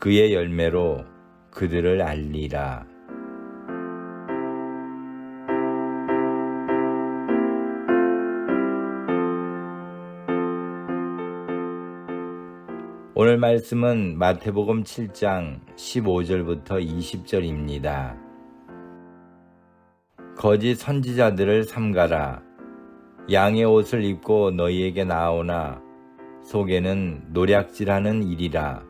그의 열매로 그들을 알리라. 오늘 말씀은 마태복음 7장 15절부터 20절입니다. 거짓 선지자들을 삼가라. 양의 옷을 입고 너희에게 나오나 속에는 노략질하는 일이라.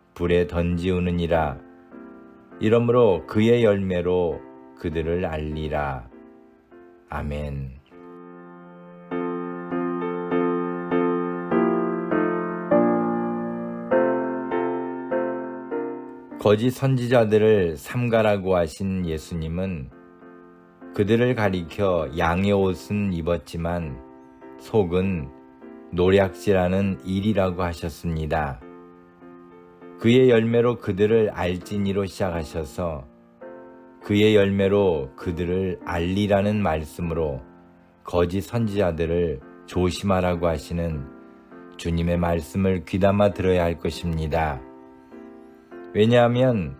불에 던지우느니라. 이러므로 그의 열매로 그들을 알리라. 아멘. 거짓 선지자들을 삼가라고 하신 예수님은 그들을 가리켜 양의 옷은 입었지만 속은 노략질하는 일이라고 하셨습니다. 그의 열매로 그들을 알지니로 시작하셔서 그의 열매로 그들을 알리라는 말씀으로 거짓 선지자들을 조심하라고 하시는 주님의 말씀을 귀담아 들어야 할 것입니다. 왜냐하면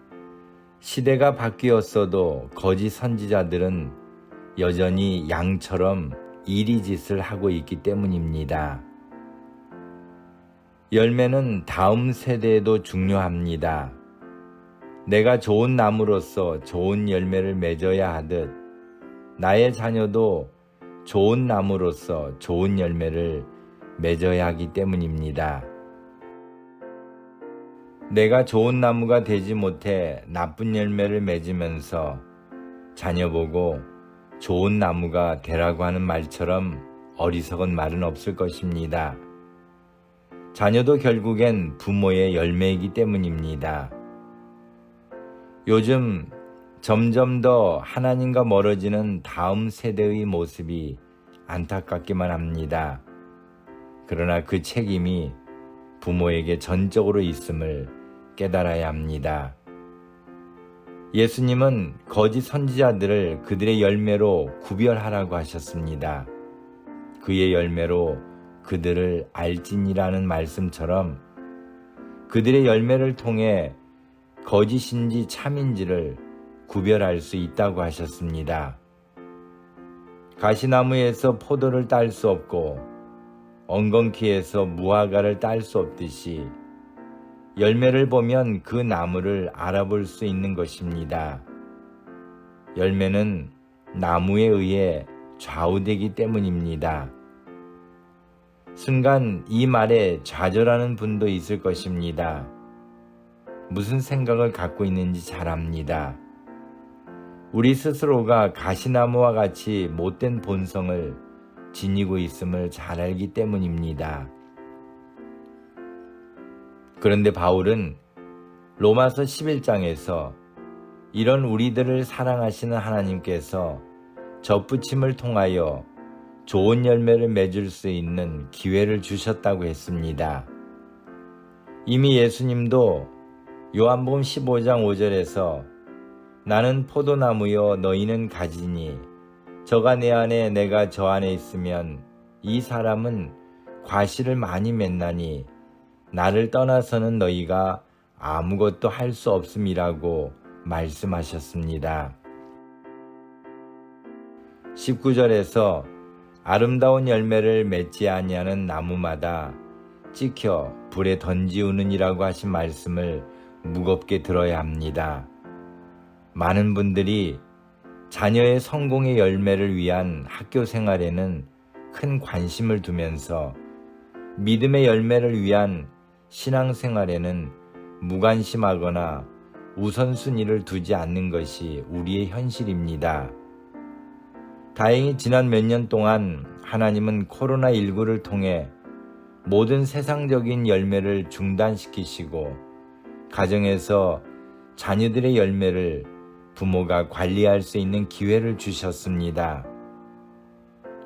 시대가 바뀌었어도 거짓 선지자들은 여전히 양처럼 이리짓을 하고 있기 때문입니다. 열매는 다음 세대에도 중요합니다. 내가 좋은 나무로서 좋은 열매를 맺어야 하듯 나의 자녀도 좋은 나무로서 좋은 열매를 맺어야 하기 때문입니다. 내가 좋은 나무가 되지 못해 나쁜 열매를 맺으면서 자녀 보고 좋은 나무가 되라고 하는 말처럼 어리석은 말은 없을 것입니다. 자녀도 결국엔 부모의 열매이기 때문입니다. 요즘 점점 더 하나님과 멀어지는 다음 세대의 모습이 안타깝기만 합니다. 그러나 그 책임이 부모에게 전적으로 있음을 깨달아야 합니다. 예수님은 거짓 선지자들을 그들의 열매로 구별하라고 하셨습니다. 그의 열매로 그들을 알진이라는 말씀처럼 그들의 열매를 통해 거짓인지 참인지를 구별할 수 있다고 하셨습니다. 가시나무에서 포도를 딸 수 없고 엉겅퀴에서 무화과를 딸 수 없듯이 열매를 보면 그 나무를 알아볼 수 있는 것입니다. 열매는 나무에 의해 좌우되기 때문입니다. 순간 이 말에 좌절하는 분도 있을 것입니다. 무슨 생각을 갖고 있는지 잘 압니다. 우리 스스로가 가시나무와 같이 못된 본성을 지니고 있음을 잘 알기 때문입니다. 그런데 바울은 로마서 11장에서 이런 우리들을 사랑하시는 하나님께서 접붙임을 통하여 좋은 열매를 맺을 수 있는 기회를 주셨다고 했습니다. 이미 예수님도 요한복음 15장 5절에서 나는 포도나무여 너희는 가지니 저가 내 안에 내가 저 안에 있으면 이 사람은 과실을 많이 맺나니 나를 떠나서는 너희가 아무것도 할 수 없음이라고 말씀하셨습니다. 19절에서 아름다운 열매를 맺지 아니하는 나무마다 찍혀 불에 던지우느니라고 하신 말씀을 무겁게 들어야 합니다. 많은 분들이 자녀의 성공의 열매를 위한 학교 생활에는 큰 관심을 두면서 믿음의 열매를 위한 신앙 생활에는 무관심하거나 우선순위를 두지 않는 것이 우리의 현실입니다. 다행히 지난 몇 년 동안 하나님은 코로나19를 통해 모든 세상적인 열매를 중단시키시고 가정에서 자녀들의 열매를 부모가 관리할 수 있는 기회를 주셨습니다.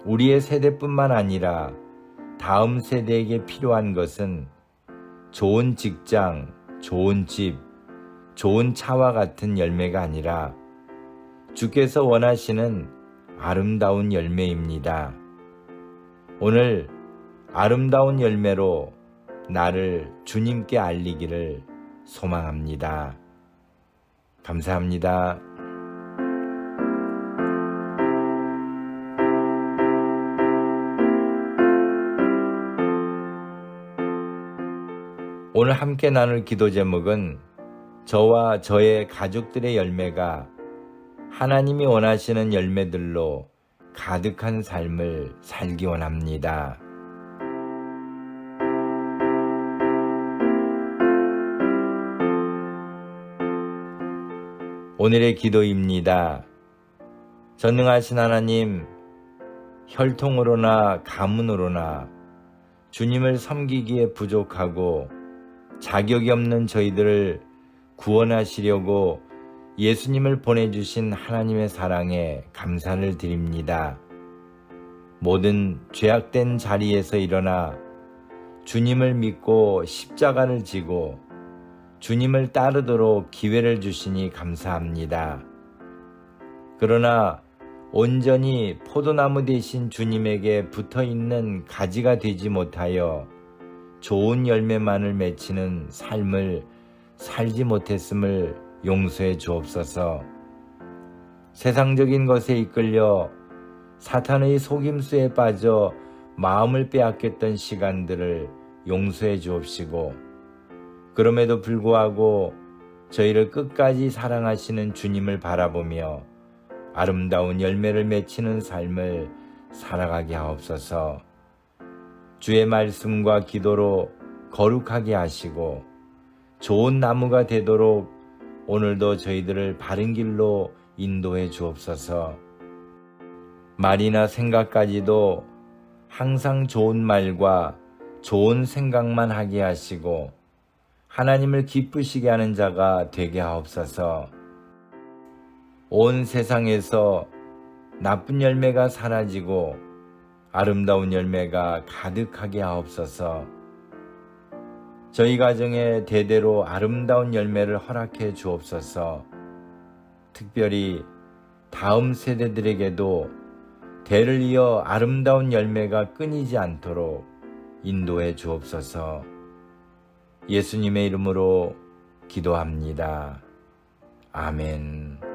우리의 세대뿐만 아니라 다음 세대에게 필요한 것은 좋은 직장, 좋은 집, 좋은 차와 같은 열매가 아니라 주께서 원하시는 아름다운 열매입니다. 오늘 아름다운 열매로 나를 주님께 알리기를 소망합니다. 감사합니다. 오늘 함께 나눌 기도 제목은 저와 저의 가족들의 열매가 하나님이 원하시는 열매들로 가득한 삶을 살기 원합니다. 오늘의 기도입니다. 전능하신 하나님, 혈통으로나 가문으로나 주님을 섬기기에 부족하고 자격이 없는 저희들을 구원하시려고 예수님을 보내주신 하나님의 사랑에 감사를 드립니다. 모든 죄악된 자리에서 일어나 주님을 믿고 십자가를 지고 주님을 따르도록 기회를 주시니 감사합니다. 그러나 온전히 포도나무 대신 주님에게 붙어 있는 가지가 되지 못하여 좋은 열매만을 맺히는 삶을 살지 못했음을 용서해 주옵소서. 세상적인 것에 이끌려 사탄의 속임수에 빠져 마음을 빼앗겼던 시간들을 용서해 주옵시고, 그럼에도 불구하고 저희를 끝까지 사랑하시는 주님을 바라보며 아름다운 열매를 맺히는 삶을 살아가게 하옵소서. 주의 말씀과 기도로 거룩하게 하시고 좋은 나무가 되도록 오늘도 저희들을 바른 길로 인도해 주옵소서. 말이나 생각까지도 항상 좋은 말과 좋은 생각만 하게 하시고 하나님을 기쁘시게 하는 자가 되게 하옵소서. 온 세상에서 나쁜 열매가 사라지고 아름다운 열매가 가득하게 하옵소서. 저희 가정에 대대로 아름다운 열매를 허락해 주옵소서. 특별히 다음 세대들에게도 대를 이어 아름다운 열매가 끊이지 않도록 인도해 주옵소서. 예수님의 이름으로 기도합니다. 아멘.